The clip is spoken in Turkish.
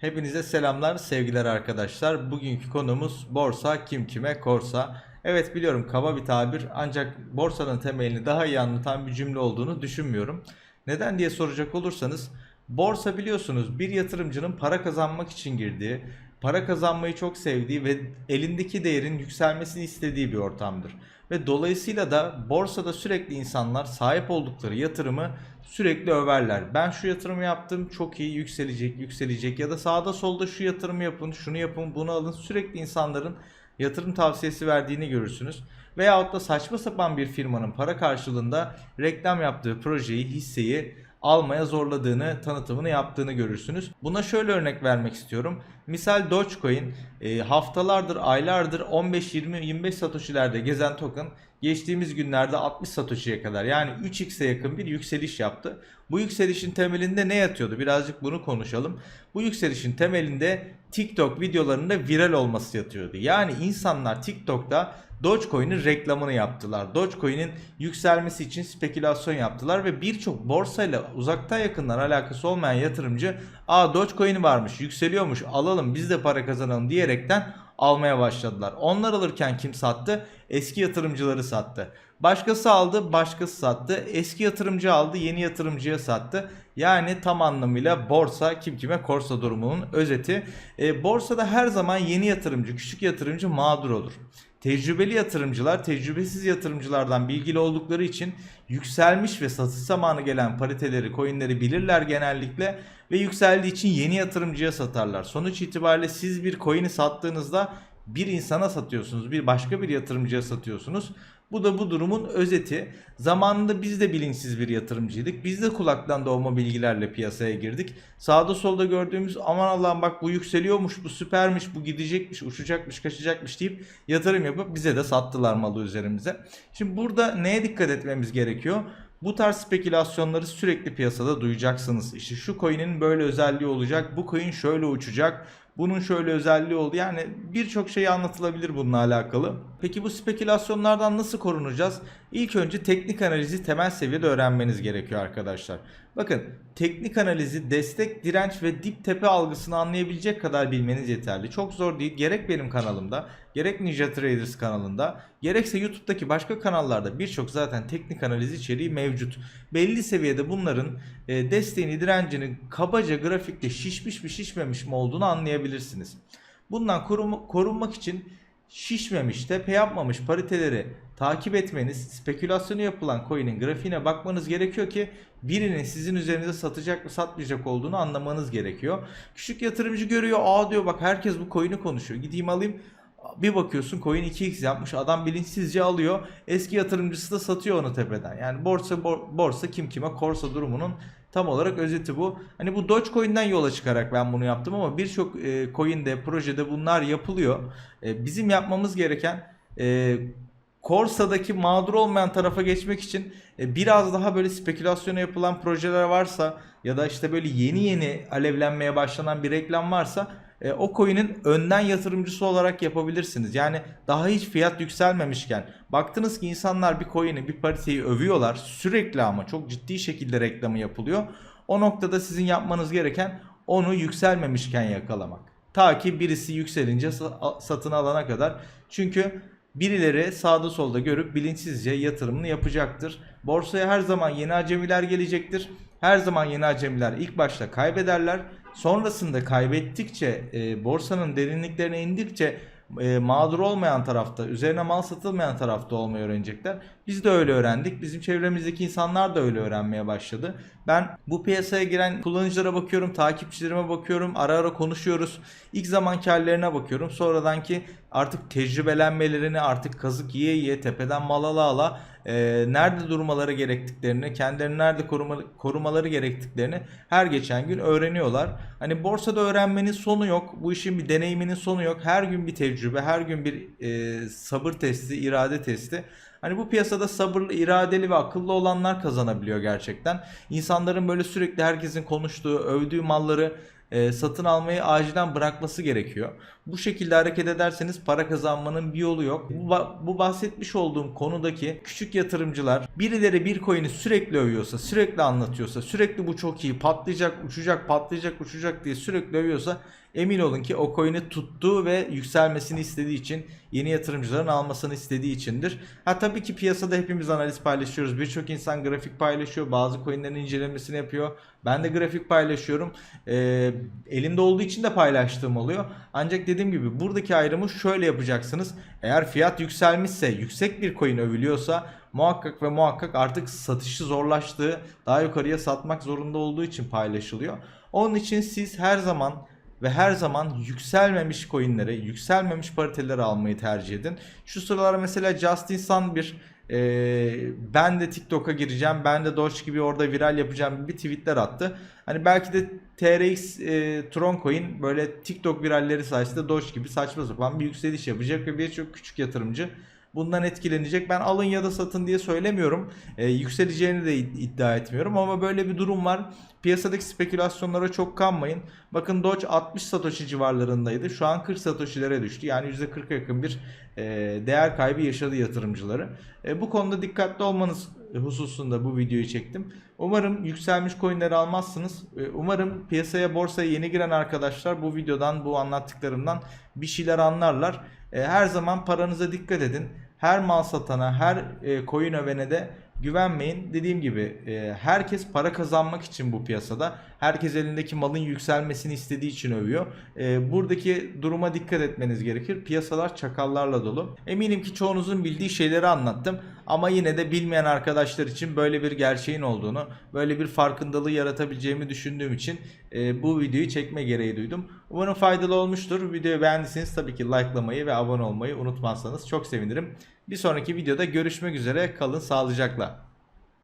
Hepinize selamlar, sevgiler arkadaşlar. Bugünkü konumuz borsa kim kime korsa. Evet biliyorum kaba bir tabir ancak borsanın temelini daha iyi anlatan bir cümle olduğunu düşünmüyorum. Neden diye soracak olursanız borsa biliyorsunuz bir yatırımcının para kazanmak için girdiği, para kazanmayı çok sevdiği ve elindeki değerin yükselmesini istediği bir ortamdır. Ve dolayısıyla da borsada sürekli insanlar sahip oldukları yatırımı sürekli överler. Ben şu yatırımı yaptım çok iyi yükselecek yükselecek ya da sağda solda şu yatırımı yapın şunu yapın bunu alın sürekli insanların yatırım tavsiyesi verdiğini görürsünüz. Veyahut da saçma sapan bir firmanın para karşılığında reklam yaptığı projeyi hisseyi almaya zorladığını, tanıtımını yaptığını görürsünüz. Buna şöyle örnek vermek istiyorum. Misal Dogecoin e, haftalardır, aylardır 15, 20, 25 satoshi'lerde gezen token geçtiğimiz günlerde 60 satoshi'ye kadar yani 3x'e yakın bir yükseliş yaptı. Bu yükselişin temelinde ne yatıyordu? Birazcık bunu konuşalım. Bu yükselişin temelinde TikTok videolarında viral olması yatıyordu. Yani insanlar TikTok'ta Dogecoin'in reklamını yaptılar. Dogecoin'in yükselmesi için spekülasyon yaptılar ve birçok borsayla uzaktan yakından alakası olmayan yatırımcı "Aa Dogecoin varmış, yükseliyormuş, alalım biz de para kazanalım." diyerekten almaya başladılar. Onlar alırken kim sattı? Eski yatırımcıları sattı. Başkası aldı, başkası sattı. Eski yatırımcı aldı, yeni yatırımcıya sattı. Yani tam anlamıyla borsa kim kime korsa durumunun özeti. E, borsada her zaman yeni yatırımcı, küçük yatırımcı mağdur olur. Tecrübeli yatırımcılar tecrübesiz yatırımcılardan bilgili oldukları için yükselmiş ve satış zamanı gelen pariteleri, coinleri bilirler genellikle ve yükseldiği için yeni yatırımcıya satarlar. Sonuç itibariyle siz bir coin'i sattığınızda bir insana satıyorsunuz, bir başka bir yatırımcıya satıyorsunuz. Bu da bu durumun özeti. Zamanında biz de bilinçsiz bir yatırımcıydık. Biz de kulaktan doğma bilgilerle piyasaya girdik. Sağda solda gördüğümüz aman Allah'ım bak bu yükseliyormuş, bu süpermiş, bu gidecekmiş, uçacakmış, kaçacakmış deyip yatırım yapıp bize de sattılar malı üzerimize. Şimdi burada neye dikkat etmemiz gerekiyor? Bu tarz spekülasyonları sürekli piyasada duyacaksınız. İşte şu coin'in böyle özelliği olacak, bu coin şöyle uçacak, bunun şöyle özelliği oldu. Yani birçok şey anlatılabilir bununla alakalı. Peki bu spekülasyonlardan nasıl korunacağız? İlk önce teknik analizi temel seviyede öğrenmeniz gerekiyor arkadaşlar. Bakın teknik analizi destek, direnç ve dip tepe algısını anlayabilecek kadar bilmeniz yeterli. Çok zor değil. Gerek benim kanalımda, gerek Ninja Traders kanalında, gerekse YouTube'daki başka kanallarda birçok zaten teknik analiz içeriği mevcut. Belli seviyede bunların e, desteğini, direncini kabaca grafikte şişmiş mi şişmemiş mi olduğunu anlayabilirsiniz. Bundan korunma- korunmak için şişmemiş, tepe yapmamış pariteleri takip etmeniz, spekülasyonu yapılan coin'in grafiğine bakmanız gerekiyor ki birinin sizin üzerinize satacak mı satmayacak olduğunu anlamanız gerekiyor. Küçük yatırımcı görüyor, aa diyor bak herkes bu coin'i konuşuyor. Gideyim alayım. Bir bakıyorsun coin 2x yapmış. Adam bilinçsizce alıyor. Eski yatırımcısı da satıyor onu tepeden. Yani borsa bor- borsa kim kime korsa durumunun tam olarak özeti bu. Hani bu Dogecoin'den yola çıkarak ben bunu yaptım ama birçok e, coin'de, projede bunlar yapılıyor. E, bizim yapmamız gereken e, Korsa'daki mağdur olmayan tarafa geçmek için e, biraz daha böyle spekülasyona yapılan projeler varsa ya da işte böyle yeni yeni alevlenmeye başlanan bir reklam varsa e, o coin'in önden yatırımcısı olarak yapabilirsiniz. Yani daha hiç fiyat yükselmemişken baktınız ki insanlar bir coin'i bir pariteyi övüyorlar sürekli ama çok ciddi şekilde reklamı yapılıyor. O noktada sizin yapmanız gereken onu yükselmemişken yakalamak. Ta ki birisi yükselince sa- satın alana kadar. Çünkü birileri sağda solda görüp bilinçsizce yatırımını yapacaktır. Borsaya her zaman yeni acemiler gelecektir. Her zaman yeni acemiler ilk başta kaybederler. Sonrasında kaybettikçe, e, borsanın derinliklerine indikçe e, mağdur olmayan tarafta, üzerine mal satılmayan tarafta olmayı öğrenecekler. Biz de öyle öğrendik. Bizim çevremizdeki insanlar da öyle öğrenmeye başladı. Ben bu piyasaya giren kullanıcılara bakıyorum, takipçilerime bakıyorum, ara ara konuşuyoruz. İlk zamanki hallerine bakıyorum. Sonradan ki artık tecrübelenmelerini artık kazık yiye yiye tepeden mal ala ala e, nerede durmaları gerektiklerini, kendilerini nerede koruma, korumaları gerektiklerini her geçen gün öğreniyorlar. Hani borsada öğrenmenin sonu yok. Bu işin bir deneyiminin sonu yok. Her gün bir tecrübe, her gün bir e, sabır testi, irade testi. Hani bu piyasada sabırlı, iradeli ve akıllı olanlar kazanabiliyor gerçekten. İnsanların böyle sürekli herkesin konuştuğu, övdüğü malları e, satın almayı acilen bırakması gerekiyor. Bu şekilde hareket ederseniz para kazanmanın bir yolu yok. Bu, bu bahsetmiş olduğum konudaki küçük yatırımcılar birileri bir coin'i sürekli övüyorsa, sürekli anlatıyorsa, sürekli bu çok iyi patlayacak, uçacak, patlayacak, uçacak diye sürekli övüyorsa emin olun ki o coin'i tuttuğu ve yükselmesini istediği için yeni yatırımcıların almasını istediği içindir. Ha tabii ki piyasada hepimiz analiz paylaşıyoruz. Birçok insan grafik paylaşıyor. Bazı coinlerin incelemesini yapıyor. Ben de grafik paylaşıyorum. Ee, elimde olduğu için de paylaştığım oluyor. Ancak dediğim gibi buradaki ayrımı şöyle yapacaksınız. Eğer fiyat yükselmişse, yüksek bir coin övülüyorsa muhakkak ve muhakkak artık satışı zorlaştığı, daha yukarıya satmak zorunda olduğu için paylaşılıyor. Onun için siz her zaman ve her zaman yükselmemiş coinleri, yükselmemiş pariteleri almayı tercih edin. Şu sıralar mesela Justin Sun bir e, ben de TikTok'a gireceğim, ben de Doge gibi orada viral yapacağım gibi tweetler attı. Hani belki de TRX e, Tron Coin böyle TikTok viralleri sayesinde Doge gibi saçma sapan bir yükseliş yapacak ve birçok küçük yatırımcı bundan etkilenecek. Ben alın ya da satın diye söylemiyorum. Ee, yükseleceğini de id- iddia etmiyorum ama böyle bir durum var. Piyasadaki spekülasyonlara çok kanmayın. Bakın Doge 60 Satoshi civarlarındaydı. Şu an 40 Satoshi'lere düştü. Yani %40'a yakın bir e, değer kaybı yaşadı yatırımcıları. E, bu konuda dikkatli olmanız hususunda bu videoyu çektim. Umarım yükselmiş coinleri almazsınız. E, umarım piyasaya borsaya yeni giren arkadaşlar bu videodan bu anlattıklarımdan bir şeyler anlarlar. E, her zaman paranıza dikkat edin. Her mal satana, her e, coin övene de güvenmeyin. Dediğim gibi e, herkes para kazanmak için bu piyasada. Herkes elindeki malın yükselmesini istediği için övüyor. E, buradaki duruma dikkat etmeniz gerekir. Piyasalar çakallarla dolu. Eminim ki çoğunuzun bildiği şeyleri anlattım. Ama yine de bilmeyen arkadaşlar için böyle bir gerçeğin olduğunu, böyle bir farkındalığı yaratabileceğimi düşündüğüm için e, bu videoyu çekme gereği duydum. Umarım faydalı olmuştur. Videoyu beğendiyseniz tabii ki likelamayı ve abone olmayı unutmazsanız çok sevinirim. Bir sonraki videoda görüşmek üzere. Kalın sağlıcakla.